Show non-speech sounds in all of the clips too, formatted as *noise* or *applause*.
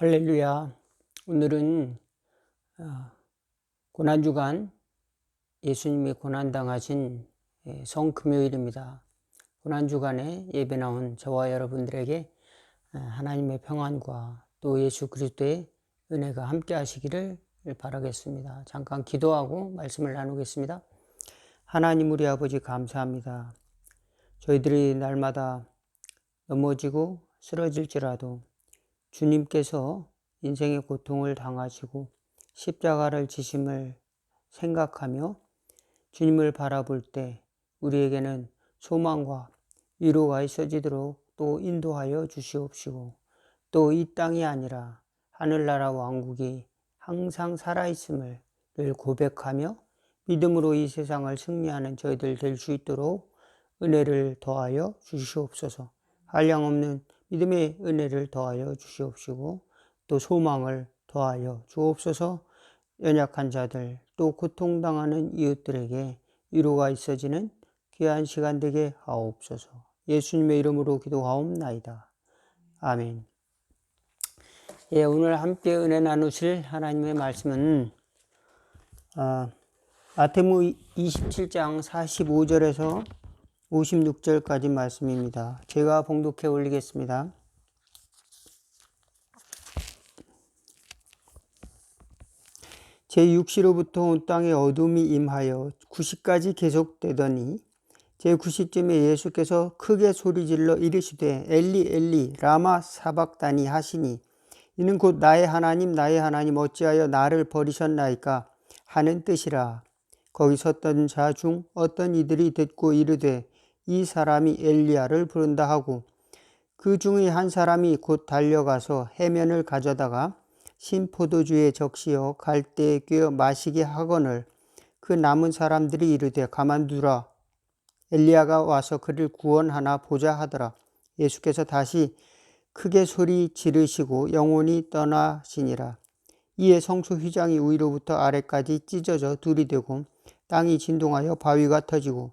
할렐루야. 오늘은 어, 고난주간 예수님이 고난당하신 예, 성금요일입니다. 고난주간에 예배 나온 저와 여러분들에게 어, 하나님의 평안과 또 예수 그리스도의 은혜가 함께 하시기를 바라겠습니다. 잠깐 기도하고 말씀을 나누겠습니다. 하나님 우리 아버지 감사합니다. 저희들이 날마다 넘어지고 쓰러질지라도 주님께서 인생의 고통을 당하시고 십자가를 지심을 생각하며 주님을 바라볼 때 우리에게는 소망과 위로가 있어지도록 또 인도하여 주시옵시고 또 이 땅이 아니라 하늘나라 왕국이 항상 살아있음을 늘 고백하며 믿음으로 이 세상을 승리하는 저희들 될 수 있도록 은혜를 더하여 주시옵소서. 한량없는 믿음의 은혜를 더하여 주시옵시고 또 소망을 더하여 주옵소서 연약한 자들 또 고통당하는 이웃들에게 위로가 있어지는 귀한 시간 되게 하옵소서 예수님의 이름으로 기도하옵나이다. 아멘. 예, 오늘 함께 은혜 나누실 하나님의 말씀은 아, 마태무 27장 45절에서 56절까지 말씀입니다. 제가 봉독해 올리겠습니다. 제6시로부터 온 땅에 어둠이 임하여 9시까지 계속되더니 제9시쯤에 예수께서 크게 소리질러 이르시되 엘리 엘리 라마 사박다니 하시니 이는 곧 나의 하나님 나의 하나님 어찌하여 나를 버리셨나이까 하는 뜻이라 거기 섰던 자 중 어떤 이들이 듣고 이르되 이 사람이 엘리야를 부른다 하고 그 중의 한 사람이 곧 달려가서 해면을 가져다가 신포도주에 적시어 갈대에 꿰어 마시게 하거늘 그 남은 사람들이 이르되 가만두라. 엘리야가 와서 그를 구원하나 보자 하더라. 예수께서 다시 크게 소리 지르시고 영혼이 떠나시니라. 이에 성소 휘장이 위로부터 아래까지 찢어져 둘이 되고 땅이 진동하여 바위가 터지고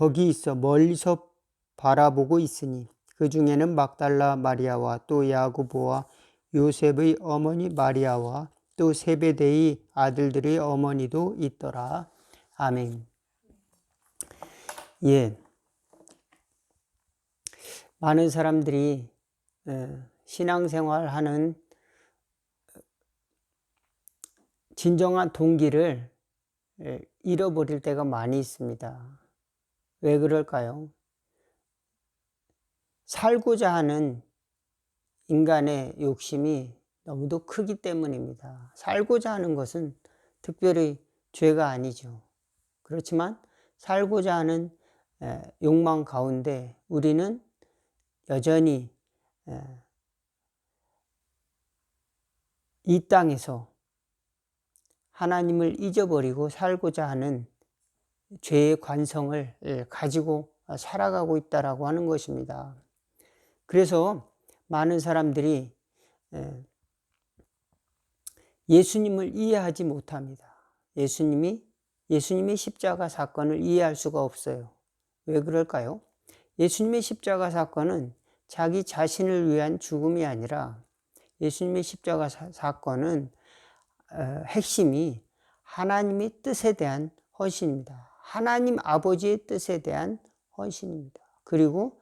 거기 있어 멀리서 바라보고 있으니 그 중에는 막달라 마리아와 또 야구보와 요셉의 어머니 마리아와 또 세베대의 아들들의 어머니도 있더라. 아멘. 예. 많은 사람들이 신앙생활 하는 진정한 동기를 잃어버릴 때가 많이 있습니다. 왜 그럴까요? 살고자 하는 인간의 욕심이 너무도 크기 때문입니다. 살고자 하는 것은 특별히 죄가 아니죠. 그렇지만 살고자 하는 욕망 가운데 우리는 여전히 이 땅에서 하나님을 잊어버리고 살고자 하는 죄의 관성을 예, 가지고 살아가고 있다라고 하는 것입니다. 그래서 많은 사람들이 예, 예수님을 이해하지 못합니다. 예수님이 예수님의 십자가 사건을 이해할 수가 없어요. 왜 그럴까요? 예수님의 십자가 사건은 자기 자신을 위한 죽음이 아니라 예수님의 십자가 사, 건은 어, 핵심이 하나님의 뜻에 대한 헌신입니다. 하나님 아버지의 뜻에 대한 헌신입니다. 그리고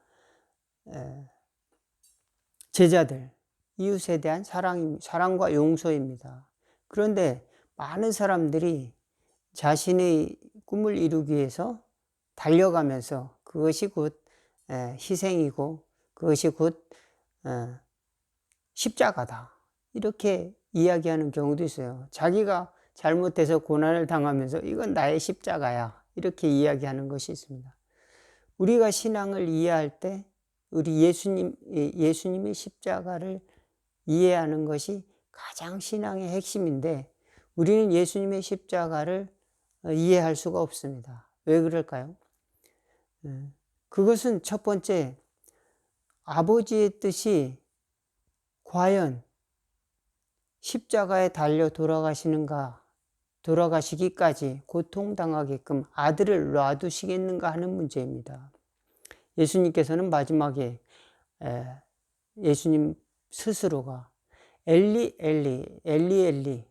제자들, 이웃에 대한 사랑, 사랑과 용서입니다. 그런데 많은 사람들이 자신의 꿈을 이루기 위해서 달려가면서 그것이 곧 희생이고 그것이 곧 어, 십자가다. 이렇게 이야기하는 경우도 있어요. 자기가 잘못해서 고난을 당하면서 이건 나의 십자가야. 이렇게 이야기하는 것이 있습니다. 우리가 신앙을 이해할 때 우리 예수님, 예수님의 십자가를 이해하는 것이 가장 신앙의 핵심인데 우리는 예수님의 십자가를 어, 이해할 수가 없습니다. 왜 그럴까요? 예, 그것은 첫 번째 아버지의 뜻이 과연 십자가에 달려 돌아가시는가, 돌아가시기까지 고통당하게끔 아들을 놔두시겠는가 하는 문제입니다. 예수님께서는 마지막에 예수님 스스로가 엘리 엘리 엘리 엘리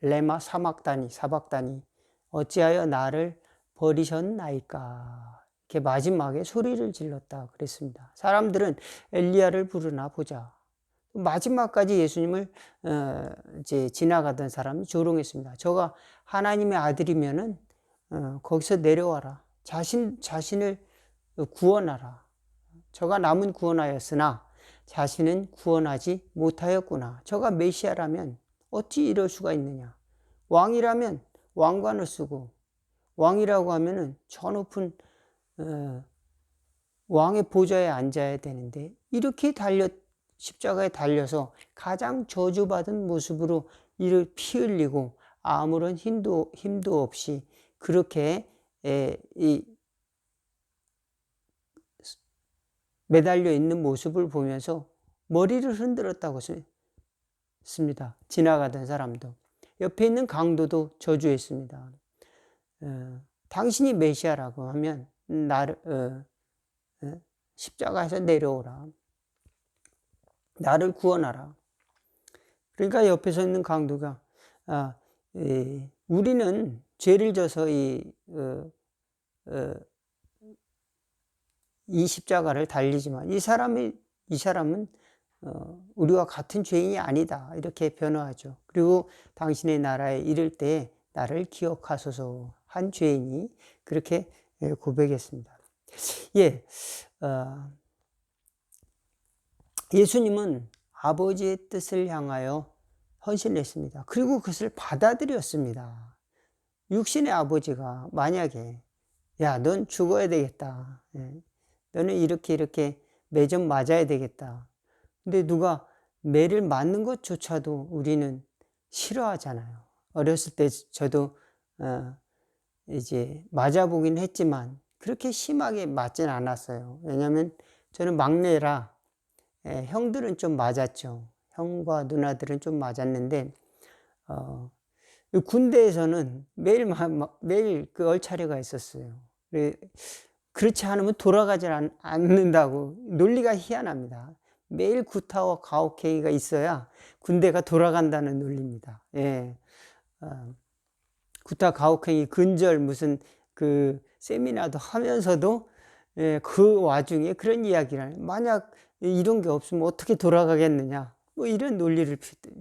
레마 사막다니 사박다니 어찌하여 나를 버리셨나이까 이렇게 마지막에 소리를 질렀다 그랬습니다. 사람들은 엘리야를 부르나 보자. 마지막까지 예수님을 어, 이제 지나가던 사람이 조롱했습니다. 저가 하나님의 아들이면은 어, 거기서 내려와라. 자신 자신을 구원하라. 저가 남은 구원하였으나 자신은 구원하지 못하였구나. 저가 메시아라면 어찌 이럴 수가 있느냐. 왕이라면 왕관을 쓰고 왕이라고 하면은 저 높은 어, 왕의 보좌에 앉아야 되는데 이렇게 달려 십자가에 달려서 가장 저주받은 모습으로 이를 피 흘리고 아무런 힘도 힘도 없이 그렇게 에, 이 매달려 있는 모습을 보면서 머리를 흔들었다고 씁니다. 지나가던 사람도 옆에 있는 강도도 저주했습니다. 어, 당신이 메시아라고 하면 나를 어, 어, 십자가에서 내려오라. 나를 구원하라. 그러니까 옆에 서 있는 강도가 아, 이, 우리는 죄를 져서 이, 어, 어, 이 십자가를 달리지만 이 사람이 이 사람은 어, 우리와 같은 죄인이 아니다 이렇게 변호하죠. 그리고 당신의 나라에 이를 때 나를 기억하소서 한 죄인이 그렇게 예, 고백했습니다. 예, 어, 예수님은 아버지의 뜻을 향하여 헌신했습니다. 그리고 그것을 받아들였습니다. 육신의 아버지가 만약에 야, 넌 죽어야 되겠다. 예. 너는 이렇게 이렇게 매점 맞아야 되겠다. 근데 누가 매를 맞는 것조차도 우리는 싫어하잖아요. 어렸을 때 저도 어 이제 맞아보긴 했지만 그렇게 심하게 맞진 않았어요. 왜냐하면 저는 막내라 예, 형들은 좀 맞았죠. 형과 누나들은 좀 맞았는데 어, 군대에서는 매일 매일 그 얼차려가 있었어요. 그렇지 않으면 돌아가지 않는다고 논리가 희한합니다. 매일 구타와 가혹행위가 있어야 군대가 돌아간다는 논리입니다. 예. 어, 구타 가혹행위 근절 무슨 그 세미나도 하면서도 예, 그 와중에 그런 이야기를 만약 이런 게 없으면 어떻게 돌아가겠느냐 뭐 이런 논리를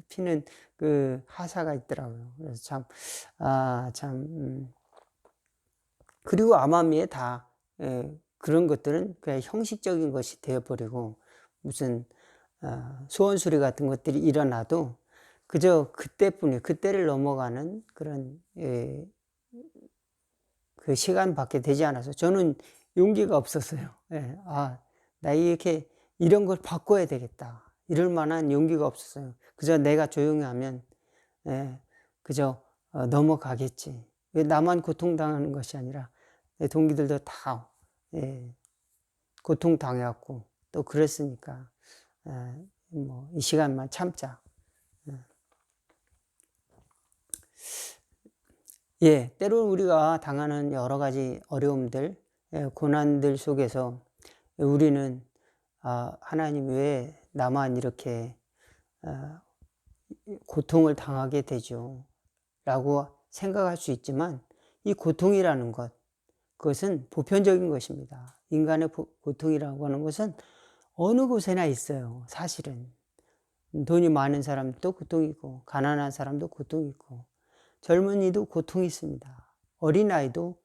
피, 는그 하사가 있더라고요. 그래서 참 아, 참 음. 그리고 암암리에 다 예, 그런 것들은 그냥 형식적인 것이 되어버리고 무슨 어, 소원수리 같은 것들이 일어나도 그저 그때뿐이 그때를 넘어가는 그런 예, 그 시간밖에 되지 않아서 저는 용기가 없었어요. 예, 아, 나 이렇게 이런 걸 바꿔야 되겠다. 이럴 만한 용기가 없었어요. 그저 내가 조용히 하면 예, 그저 어, 넘어가겠지. 왜 나만 고통당하는 것이 아니라 내 동기들도 다 예, 고통당해갖고 또 그랬으니까 예, 뭐이 시간만 참자. 예. 예, 때로는 우리가 당하는 여러 가지 어려움들, 예, 고난들 속에서 우리는 아, 하나님 왜 나만 이렇게 아, 고통을 당하게 되죠? 라고 생각할 수 있지만 이 고통이라는 것, 그것은 보편적인 것입니다. 인간의 고통이라고 하는 것은 어느 곳에나 있어요. 사실은. 돈이 많은 사람도 고통이고, 가난한 사람도 고통이고, 젊은이도 고통이 있습니다. 어린아이도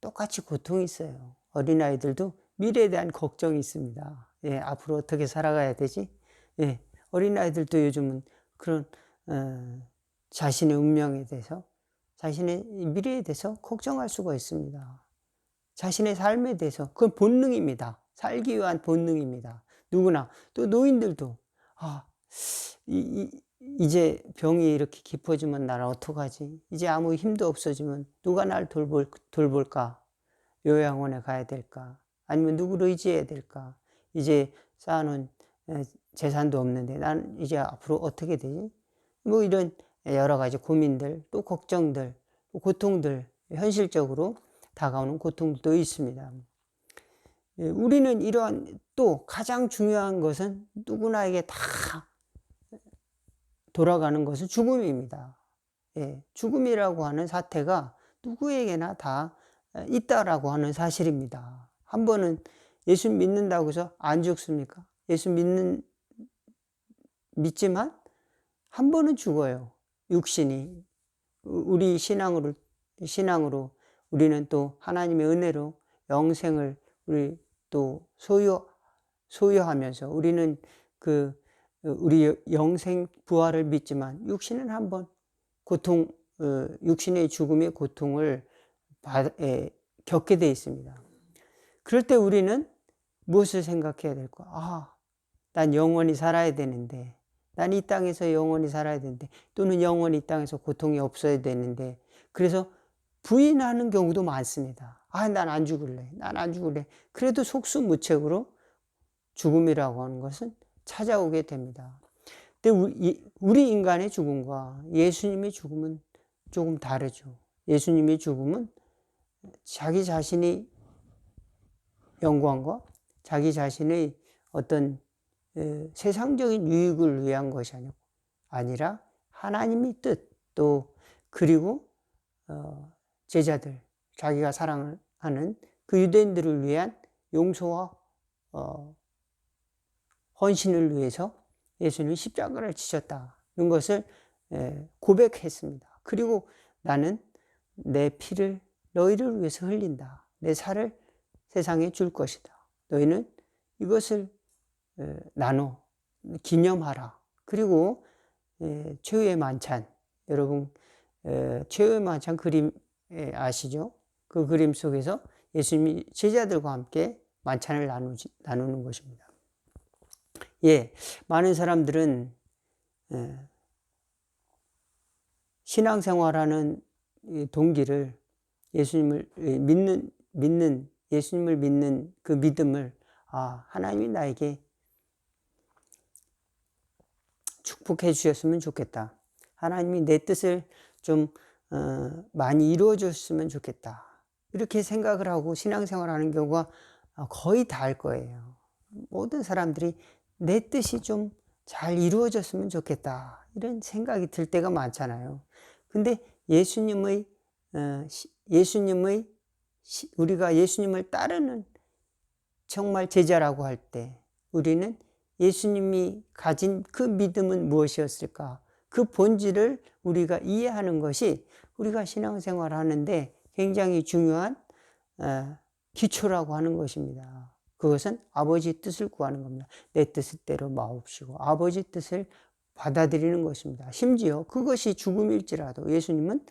똑같이 고통이 있어요. 어린아이들도 미래에 대한 걱정이 있습니다. 예, 앞으로 어떻게 살아가야 되지? 예, 어린 아이들도 요즘은 그런, 어, 자신의 운명에 대해서, 자신의 미래에 대해서 걱정할 수가 있습니다. 자신의 삶에 대해서, 그건 본능입니다. 살기 위한 본능입니다. 누구나. 또 노인들도, 아, 이, 이, 이제 병이 이렇게 깊어지면 나는 어떡하지? 이제 아무 힘도 없어지면 누가 날 돌볼, 돌볼까? 요양원에 가야 될까? 아니면 누구를 의지해야 될까? 이제 쌓아놓은 에, 재산도 없는데 난 이제 앞으로 어떻게 되지? 뭐 이런 여러 가지 고민들, 또 걱정들, 또 고통들, 현실적으로 다가오는 고통도 있습니다. 예, 우리는 이러한 또 가장 중요한 것은 누구나에게 다 돌아가는 것은 죽음입니다. 예, 죽음이라고 하는 사태가 누구에게나 다 있다라고 하는 사실입니다. 한 번은 예수 믿는다고 해서 안 죽습니까? 예수 믿는, 믿지만 한 번은 죽어요. 육신이. 우리 신앙으로, 신앙으로 우리는 또 하나님의 은혜로 영생을 우리 또 소유, 소유하면서 우리는 그 우리 영생 부활을 믿지만 육신은 한번 고통, 어, 육신의 죽음의 고통을 겪게 돼 있습니다. 그럴 때 우리는 무엇을 생각해야 될까? 아, 난 영원히 살아야 되는데, 난 이 땅에서 영원히 살아야 되는데, 또는 영원히 이 땅에서 고통이 없어야 되는데, 그래서 부인하는 경우도 많습니다. 아, 난 안 죽을래. 난 안 죽을래. 그래도 속수무책으로 죽음이라고 하는 것은 찾아오게 됩니다. 근데 우리 인간의 죽음과 예수님의 죽음은 조금 다르죠. 예수님의 죽음은 자기 자신이 영광과 자기 자신의 어떤 세상적인 유익을 위한 것이 아니고 아니라 하나님의 뜻 또 그리고 어, 제자들 자기가 사랑을 하는 그 유대인들을 위한 용서와 어, 헌신을 위해서 예수님이 십자가를 지셨다는 것을 고백했습니다. 그리고 나는 내 피를 너희를 위해서 흘린다. 내 살을 세상에 줄 것이다. 너희는 이것을 나눠 기념하라. 그리고 최후의 만찬 여러분 최후의 만찬 그림 아시죠? 그 그림 속에서 예수님이 제자들과 함께 만찬을 나누지, 나누는 것입니다. 예, 많은 사람들은 신앙생활하는 동기를 예수님을 믿는 믿는 예수님을 믿는 그 믿음을 아 하나님이 나에게 축복해 주셨으면 좋겠다. 하나님이 내 뜻을 좀 어, 많이 이루어 줬으면 좋겠다. 이렇게 생각을 하고 신앙생활 하는 경우가 거의 다 할 거예요. 모든 사람들이 내 뜻이 좀 잘 이루어졌으면 좋겠다. 이런 생각이 들 때가 많잖아요. 근데 예수님의 어, 예수님의 우리가 예수님을 따르는 정말 제자라고 할 때 우리는 예수님이 가진 그 믿음은 무엇이었을까? 그 본질을 우리가 이해하는 것이 우리가 신앙생활 하는데 굉장히 중요한 어, 기초라고 하는 것입니다. 그것은 아버지 뜻을 구하는 겁니다. 내 뜻대로 마옵시고 아버지 뜻을 받아들이는 것입니다. 심지어 그것이 죽음일지라도 예수님은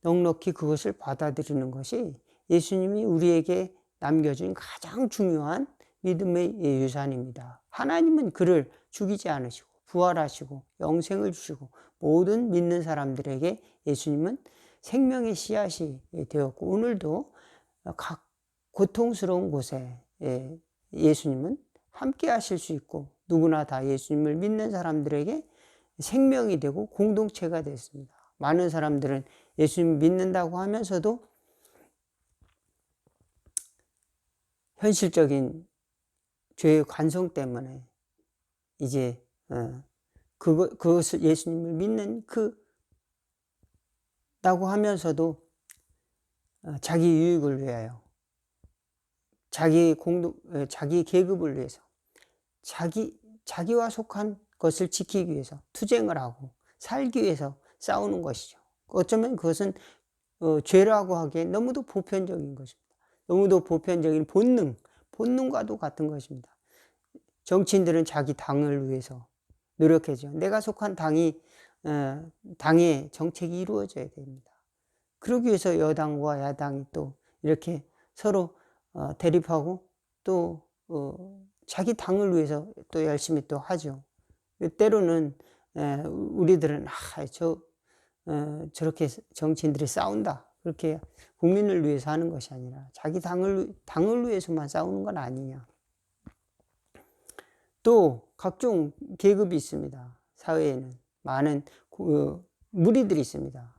넉넉히 그것을 받아들이는 것이 예수님이 우리에게 남겨준 가장 중요한 믿음의 유산입니다. 하나님은 그를 죽이지 않으시고 부활하시고 영생을 주시고 모든 믿는 사람들에게 예수님은 생명의 씨앗이 되었고 오늘도 각 고통스러운 곳에 예, 예수님은 함께 하실 수 있고 누구나 다 예수님을 믿는 사람들에게 생명이 되고 공동체가 됐습니다. 많은 사람들은 예수님 믿는다고 하면서도 현실적인 죄의 관성 때문에 이제 어, 그거, 그것을 예수님을 믿는 그 다고 하면서도 어, 자기 유익을 위하여 자기 공동 자기 계급을 위해서 자기 자기와 속한 것을 지키기 위해서 투쟁을 하고 살기 위해서 싸우는 것이죠. 어쩌면 그것은 어, 죄라고 하기엔 너무도 보편적인 것입니다. 너무도 보편적인 본능, 본능과도 같은 것입니다. 정치인들은 자기 당을 위해서 노력해죠. 내가 속한 당이 어, 당의 정책이 이루어져야 됩니다. 그러기 위해서 여당과 야당이 또 이렇게 서로 어, 대립하고 또 어, 자기 당을 위해서 또 열심히 또 하죠. 때로는 에, 우리들은 아, 저 어, 저렇게 정치인들이 싸운다. 그렇게 국민을 위해서 하는 것이 아니라 자기 당을 당을 위해서만 싸우는 건 아니냐. 또 각종 계급이 있습니다. 사회에는 많은 그 무리들이 있습니다.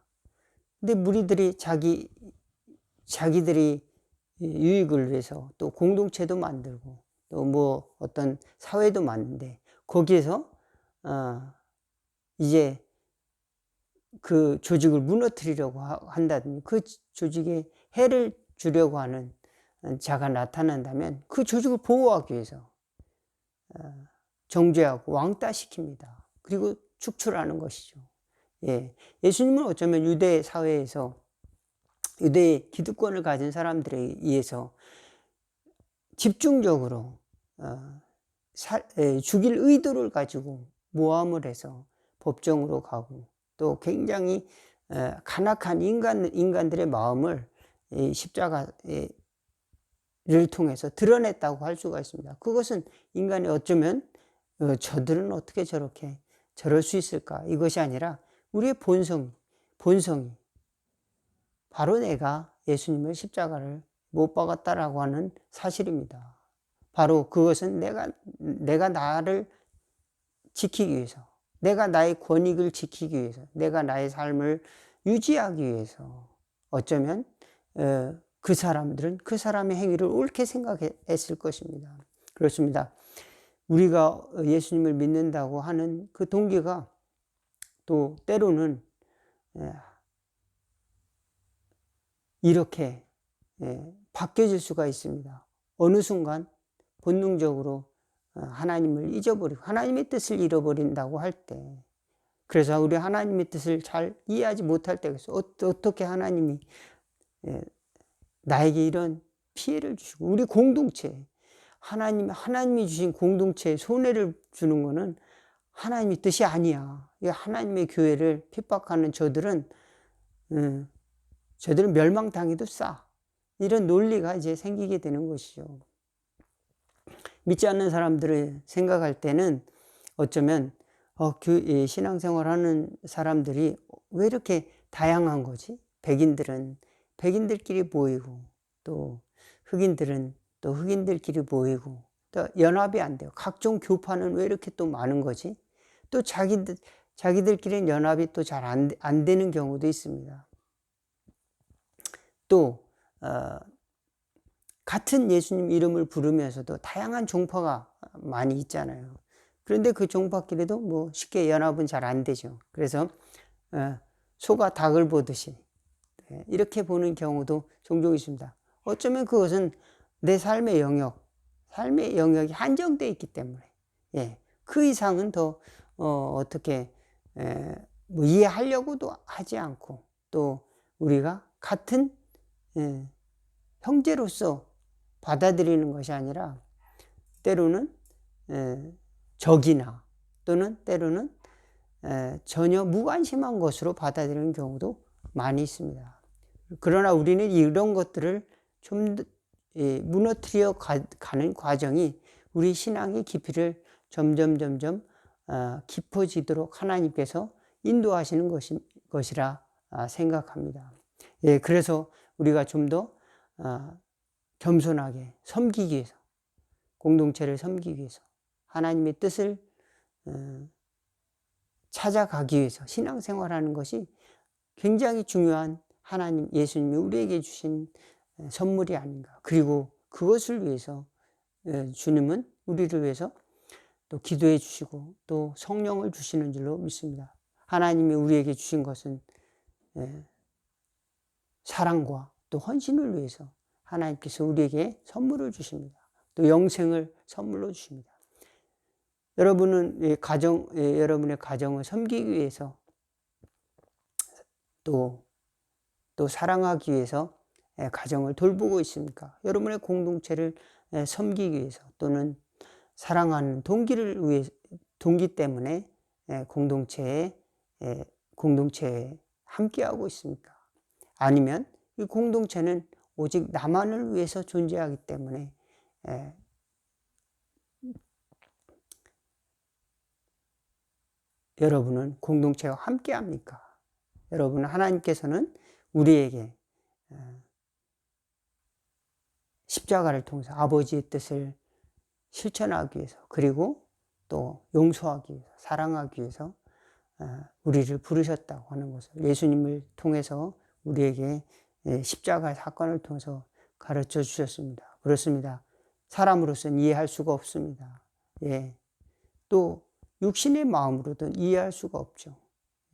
근데 무리들이 자기 자기들이 유익을 위해서 또 공동체도 만들고 또 뭐 어떤 사회도 많은데 거기에서 어 이제 그 조직을 무너뜨리려고 한다든지 그 조직에 해를 주려고 하는 자가 나타난다면 그 조직을 보호하기 위해서 어, 정죄하고 왕따시킵니다. 그리고 축출하는 것이죠. 예. 예수님은 어쩌면 유대 사회에서 유대의 기득권을 가진 사람들에 의해서 집중적으로 어, 죽일 의도를 가지고 모함을 해서 법정으로 가고 또 굉장히 간악한 인간, 인간들의 마음을 십자가를 통해서 드러냈다고 할 수가 있습니다. 그것은 인간이 어쩌면 어, 저들은 어떻게 저렇게 저럴 수 있을까? 이것이 아니라 우리의 본성, 본성이 바로 내가 예수님의 십자가를 못 박았다라고 하는 사실입니다. 바로 그것은 내가, 내가 나를 지키기 위해서, 내가 나의 권익을 지키기 위해서, 내가 나의 삶을 유지하기 위해서 어쩌면 어, 그 사람들은 그 사람의 행위를 옳게 생각했을 것입니다. 그렇습니다. 우리가 예수님을 믿는다고 하는 그 동기가 또 때로는 예, 이렇게 예, 바뀌어질 수가 있습니다. 어느 순간 본능적으로 어, 하나님을 잊어버리고 하나님의 뜻을 잃어버린다고 할 때, 그래서 우리 하나님의 뜻을 잘 이해하지 못할 때가 있어. 어떻게 하나님이 예, 나에게 이런 피해를 주시고 우리 공동체 하나님 하나님이 주신 공동체에 손해를 주는 것은 하나님의 뜻이 아니야. 하나님의 교회를 핍박하는 저들은 음, 저들은 멸망당해도 싸. 이런 논리가 이제 생기게 되는 것이죠. 믿지 않는 사람들을 생각할 때는 어쩌면 어, 그 신앙생활 하는 사람들이 왜 이렇게 다양한 거지? 백인들은 백인들끼리 모이고 또 흑인들은 또 흑인들끼리 모이고 또 연합이 안 돼요. 각종 교파는 왜 이렇게 또 많은 거지? 또 자기들 자기들끼리는 연합이 또 잘 안 안 되는 경우도 있습니다. 또 어, 같은 예수님 이름을 부르면서도 다양한 종파가 많이 있잖아요. 그런데 그 종파끼리도 뭐 쉽게 연합은 잘 안 되죠. 그래서 어, 소가 닭을 보듯이 네, 이렇게 보는 경우도 종종 있습니다. 어쩌면 그것은 내 삶의 영역, 삶의 영역이 한정되어 있기 때문에 예, 그 이상은 더 어, 어떻게 에, 뭐 이해하려고도 하지 않고 또 우리가 같은 예, 형제로서 받아들이는 것이 아니라 때로는 적이나 또는 때로는 전혀 무관심한 것으로 받아들이는 경우도 많이 있습니다. 그러나 우리는 이런 것들을 좀 무너뜨려 가는 과정이 우리 신앙의 깊이를 점점 점점 어, 깊어지도록 하나님께서 인도하시는 것이라 아, 생각합니다. 예, 그래서 우리가 좀더 어, 겸손하게 섬기기 위해서 공동체를 섬기기 위해서 하나님의 뜻을 어, 찾아가기 위해서 신앙생활하는 것이 굉장히 중요한 하나님 예수님이 우리에게 주신 어, 선물이 아닌가. 그리고 그것을 위해서 어, 주님은 우리를 위해서 또 기도해 주시고 또 성령을 주시는 줄로 믿습니다. 하나님이 우리에게 주신 것은 사랑과 또 헌신을 위해서 하나님께서 우리에게 선물을 주십니다. 또 영생을 선물로 주십니다. 여러분은 가정, 여러분의 가정을 섬기기 위해서 또, 또 사랑하기 위해서 가정을 돌보고 있습니까? 여러분의 공동체를 섬기기 위해서 또는 사랑하는 동기를 위해 동기 때문에 공동체에 공동체에 함께하고 있습니까? 아니면 이 공동체는 오직 나만을 위해서 존재하기 때문에 여러분은 공동체와 함께 합니까? 여러분 하나님께서는 우리에게 어, 십자가를 통해서 아버지의 뜻을 실천하기 위해서 그리고 또 용서하기 위해서 사랑하기 위해서 어, 우리를 부르셨다고 하는 것을 예수님을 통해서 우리에게 예, 십자가 사건을 통해서 가르쳐 주셨습니다. 그렇습니다. 사람으로서는 이해할 수가 없습니다. 예. 또 육신의 마음으로든 이해할 수가 없죠.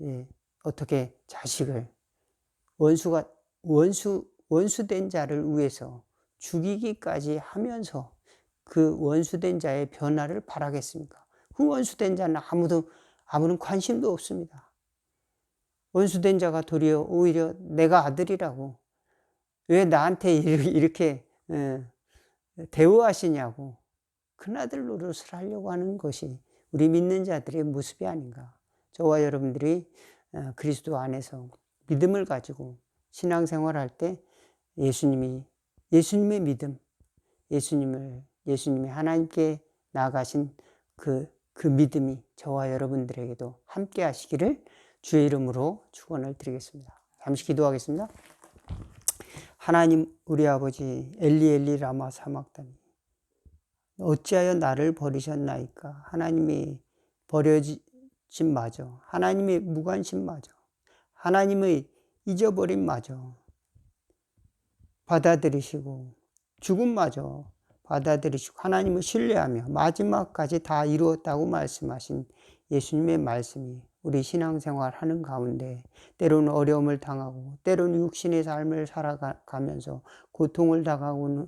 예. 어떻게 자식을 원수가 원수 원수된 자를 위해서 죽이기까지 하면서 그 원수된 자의 변화를 바라겠습니까? 그 원수된 자는 아무도 아무런 관심도 없습니다. 원수된 자가 도리어 오히려 내가 아들이라고 왜 나한테 *laughs* 이렇게 대우하시냐고 큰아들 노릇을 하려고 하는 것이 우리 믿는 자들의 모습이 아닌가. 저와 여러분들이 어, 그리스도 안에서 믿음을 가지고 신앙생활할 때 예수님이 예수님의 믿음, 예수님을 예수님의 하나님께 나가신 그, 그 믿음이 저와 여러분들에게도 함께 하시기를 주의 이름으로 축원을 드리겠습니다. 잠시 기도하겠습니다. 하나님 우리 아버지 엘리 엘리 라마 사막다니. 어찌하여 나를 버리셨나이까? 하나님이 버려짐 마저 하나님의 무관심 마저 하나님의 잊어버림 마저 받아들이시고 죽음마저 받아들이시고 하나님을 신뢰하며 마지막까지 다 이루었다고 말씀하신 예수님의 말씀이 우리 신앙생활 하는 가운데 때로는 어려움을 당하고 때로는 육신의 삶을 살아가면서 고통을 당하고는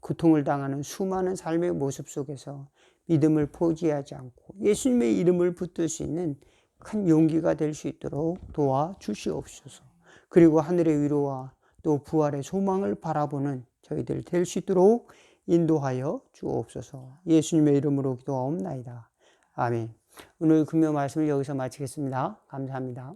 고통을 당하는 수많은 삶의 모습 속에서 믿음을 포기하지 않고 예수님의 이름을 붙들 수 있는 큰 용기가 될 수 있도록 도와 주시옵소서. 그리고 하늘의 위로와 또 부활의 소망을 바라보는 저희들 될 수 있도록 인도하여 주옵소서. 예수님의 이름으로 기도하옵나이다. 아멘. 오늘 금요 말씀을 여기서 마치겠습니다. 감사합니다.